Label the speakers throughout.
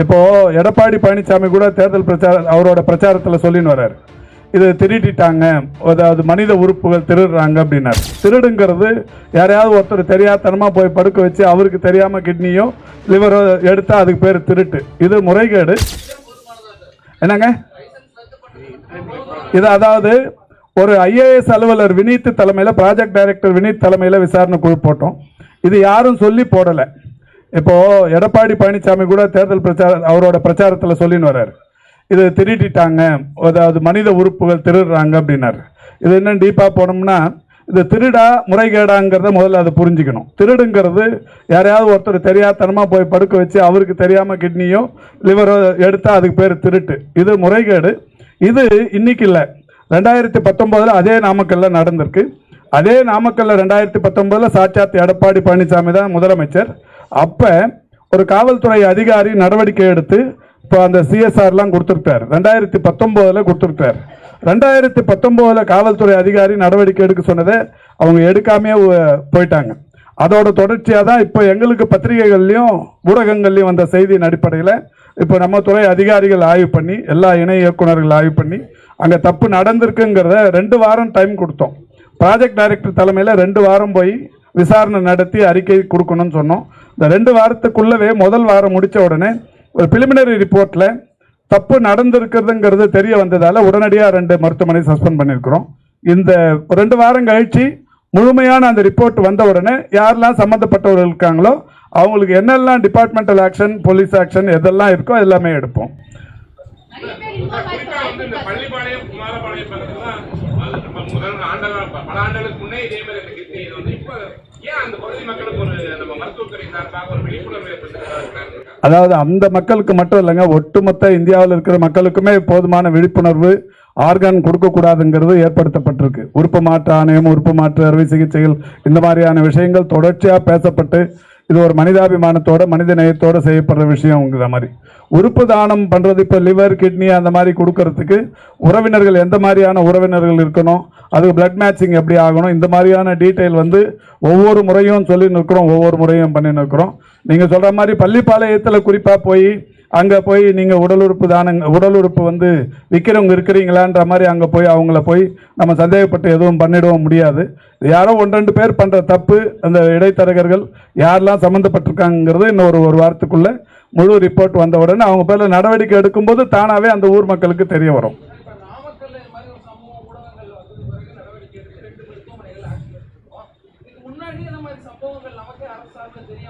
Speaker 1: இப்போ எடப்பாடி பழனிசாமி கூட தேர்தல் பிரச்சார அவரோட பிரச்சாரத்தில் சொல்லின்னு வர்றாரு. இது திருடிட்டாங்க. அதாவது மனித உறுப்புகள் திருடுறாங்க அப்படின்னாரு. திருடுங்கிறது யாரையாவது ஒருத்தர் தெரியாதனமாக போய் படுக்க வச்சு அவருக்கு தெரியாமல் கிட்னியோ லிவரோ எடுத்தா அதுக்கு பேர் திருட்டு. இது முறைகேடு. என்னங்க? இது அதாவது ஒரு ஐஏஎஸ் அலுவலர் வினீத் தலைமையில் ப்ராஜெக்ட் டைரக்டர் வினீத் தலைமையில் விசாரணை குழு போட்டோம். இது யாரும் சொல்லி போடலை. இப்போ எடப்பாடி பழனிசாமி கூட தேர்தல் பிரச்சார அவரோட பிரச்சாரத்தில் சொல்லின்னு வர்றாரு. இது திருடிட்டாங்க அதாவது மனித உறுப்புகள் திருடுறாங்க அப்படின்னாரு. இது இன்னும் டீப்பாக போனோம்னா இது திருடா முறைகேடாங்கிறத முதல்ல அதை புரிஞ்சுக்கணும். திருடுங்கிறது யாரையாவது ஒருத்தர் தெரியாதனமாக போய் படுக்க வச்சு அவருக்கு தெரியாமல் கிட்னியோ லிவரோ எடுத்தால் அதுக்கு பேர் திருட்டு. இது முறைகேடு. இது இன்னைக்கு இல்லை. ரெண்டாயிரத்தி பத்தொம்போதில் அதே நாமக்கல்ல நடந்திருக்கு. அதே நாமக்கல்ல ரெண்டாயிரத்தி பத்தொன்பதுல சாட்சாத் எடப்பாடி பழனிசாமி தான் முதலமைச்சர். அப்போ ஒரு காவல்துறை அதிகாரி நடவடிக்கை எடுத்து இப்போ அந்த சிஎஸ்ஆர்லாம் கொடுத்துருக்கார். ரெண்டாயிரத்தி பத்தொம்போதில் கொடுத்துருக்கார். ரெண்டாயிரத்தி பத்தொம்போதில் காவல்துறை அதிகாரி நடவடிக்கை எடுக்க சொன்னதை அவங்க எடுக்காமே போயிட்டாங்க. அதோட தொடர்ச்சியாக தான் இப்போ எங்களுக்கு பத்திரிகைகள்லையும் ஊடகங்கள்லையும் வந்த செய்தியின் அடிப்படையில் இப்போ நம்ம துறை அதிகாரிகள் ஆய்வு பண்ணி எல்லா இணை இயக்குனர்கள் ஆய்வு பண்ணி அங்கே தப்பு நடந்திருக்குங்கிறத ரெண்டு வாரம் டைம் கொடுத்தோம். ப்ராஜெக்ட் டைரக்டர் தலைமையில் ரெண்டு வாரம் போய் விசாரணை நடத்தி அறிக்கை கொடுக்கணும்னு சொன்னோம். இந்த ரெண்டு வாரத்துக்குள்ளவே முதல் வாரம் முடித்த உடனே ஒரு பிலிமினரி ரிப்போர்ட்டில் தப்பு நடந்திருக்கிறதுங்கிறது தெரிய வந்ததால் உடனடியாக ரெண்டு மருத்துவமனை சஸ்பெண்ட் பண்ணியிருக்கிறோம் இந்த ரெண்டு வாரம் கழிச்சு முழுமையான அந்த ரிப்போர்ட் வந்த உடனே யாரெல்லாம் சம்மந்தப்பட்டவர்கள் இருக்காங்களோ அவங்களுக்கு என்னெல்லாம் டிபார்ட்மெண்டல் ஆக்ஷன் போலீஸ் ஆக்ஷன் எதெல்லாம் இருக்கோ எல்லாமே எடுப்போம்.
Speaker 2: பள்ளிப்பாளையம் குமாரபாளையம் அது நம்ம முதல் ஆண்டெல்லாம் பல ஆண்டுகளுக்கு முன்னே இதே மாதிரி இது வந்து ஏன் அந்த பகுதி மக்களுக்கு ஒரு நம்ம மருத்துவத்துறை சார்பாக ஒரு விழிப்புணர்வு
Speaker 1: அதாவது அந்த மக்களுக்கு மட்டும் இல்லைங்க ஒட்டுமொத்த இந்தியாவில் இருக்கிற மக்களுக்குமே போதுமான விழிப்புணர்வு ஆர்கான் கொடுக்கக்கூடாதுங்கிறது ஏற்படுத்தப்பட்டிருக்கு. உறுப்பு மாற்று ஆணையம் உறுப்பு மாற்று அறுவை சிகிச்சைகள் இந்த மாதிரியான விஷயங்கள் தொடர்ச்சியாக பேசப்பட்டு இது ஒரு மனிதாபிமானத்தோட மனித நேயத்தோட செய்யப்படுற விஷயங்கிற மாதிரி. உறுப்பு தானம் பண்ணுறது இப்போ லிவர் கிட்னி அந்த மாதிரி கொடுக்கறதுக்கு உறவினர்கள் எந்த மாதிரியான உறவினர்கள் இருக்கணும் அதுக்கு பிளட் மேட்சிங் எப்படி ஆகணும் இந்த மாதிரியான டீட்டெயில் வந்து ஒவ்வொரு முறையும் சொல்லி நிற்கிறோம் ஒவ்வொரு முறையும் பண்ணி நிற்கிறோம். நீங்கள் சொல்கிற மாதிரி பள்ளிப்பாளையத்தில் குறிப்பாக போய் அங்கே போய் நீங்கள் உடல் உறுப்பு தானங்க உடல் உறுப்பு வந்து விற்கிறவங்க இருக்கிறீங்களான்ற மாதிரி அங்கே போய் அவங்கள போய் நம்ம சந்தேகப்பட்டு எதுவும் பண்ணிடவும் முடியாது. யாரோ ஒன்று ரெண்டு பேர் பண்ணுற தப்பு அந்த இடைத்தரகர்கள் யாரெல்லாம் சம்மந்தப்பட்டிருக்காங்கிறது இன்னும் ஒரு ஒரு முழு ரிப்போர்ட் வந்த உடனே அவங்க பேரில் நடவடிக்கை எடுக்கும்போது தானாகவே அந்த ஊர் மக்களுக்கு தெரிய வரும்.
Speaker 3: முன்னாடி இந்த மாதிரி சம்பவங்கள் அரசாங்கம் தெரிய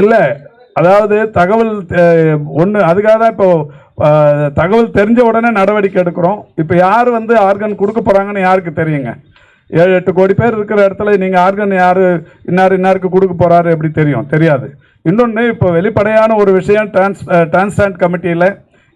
Speaker 1: இல்லை அதாவது தகவல் ஒன்று அதுக்காக தான் இப்போ தகவல் தெரிஞ்ச உடனே நடவடிக்கை எடுக்கிறோம். இப்போ யார் வந்து ஆர்கன் கொடுக்க போகிறாங்கன்னு யாருக்கு தெரியுங்க? ஏழு எட்டு கோடி பேர் இருக்கிற இடத்துல நீங்கள் ஆர்கன் யார் இன்னார் இன்னாருக்கு கொடுக்க போகிறாரு எப்படி தெரியும்? தெரியாது. இன்னொன்று இப்போ வெளிப்படையான ஒரு விஷயம் டிரான்ஸ் டிரான்ஸ்டாண்ட் கமிட்டியில்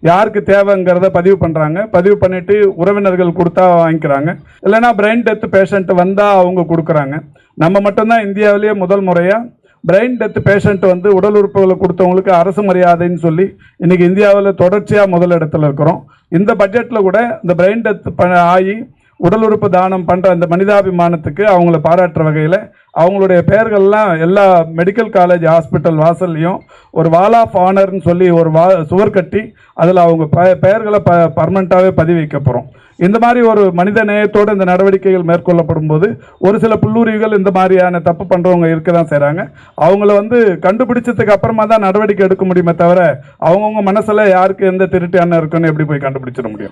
Speaker 1: யாருக்கு தேவைங்கிறத பதிவு பண்ணுறாங்க பதிவு பண்ணிட்டு உறவினர்கள் கொடுத்தா வாங்கிக்கிறாங்க. இல்லைன்னா பிரெயின் டெத் பேஷண்ட் வந்தால் அவங்க கொடுக்குறாங்க. நம்ம மட்டும்தான் இந்தியாவிலேயே முதல் முறையாக பிரெயின் டெத் பேஷண்ட் வந்து உடல் உறுப்புகளை கொடுத்தவங்களுக்கு அரசு மரியாதைன்னு சொல்லி இன்றைக்கி இந்தியாவில் தொடர்ச்சியாக முதல் இடத்துல இருக்கிறோம். இந்த பட்ஜெட்டில் கூட இந்த பிரெயின் டெத் ப ஆகி உடல் உறுப்பு தானம் பண்ணுற அந்த மனிதாபிமானத்துக்கு அவங்கள பாராட்டுற வகையில் அவங்களுடைய பெயர்கள்லாம் எல்லா மெடிக்கல் காலேஜ் ஹாஸ்பிட்டல் வாசல்லையும் ஒரு வால் ஆஃப் ஆனர்னு சொல்லி ஒரு வா சுவர் கட்டி அதில் அவங்க ப பெயர்களை ப பர்மனண்ட்டாகவே பதிவு வைக்க போகிறோம் இந்த மாதிரி ஒரு மனித நேயத்தோடு இந்த நடவடிக்கைகள் மேற்கொள்ளப்படும் போது ஒரு சில புல்லூரிகள் இந்த மாதிரியான தப்பு பண்ணுறவங்க இருக்க தான் செய்கிறாங்க அவங்கள வந்து கண்டுபிடிச்சதுக்கு அப்புறமா தான் நடவடிக்கை எடுக்க முடியுமே தவிர அவங்கவுங்க மனசில் யாருக்கு எந்த திருட்டு எண்ணம் இருக்குன்னு எப்படி போய் கண்டுபிடிச்சிட முடியும்?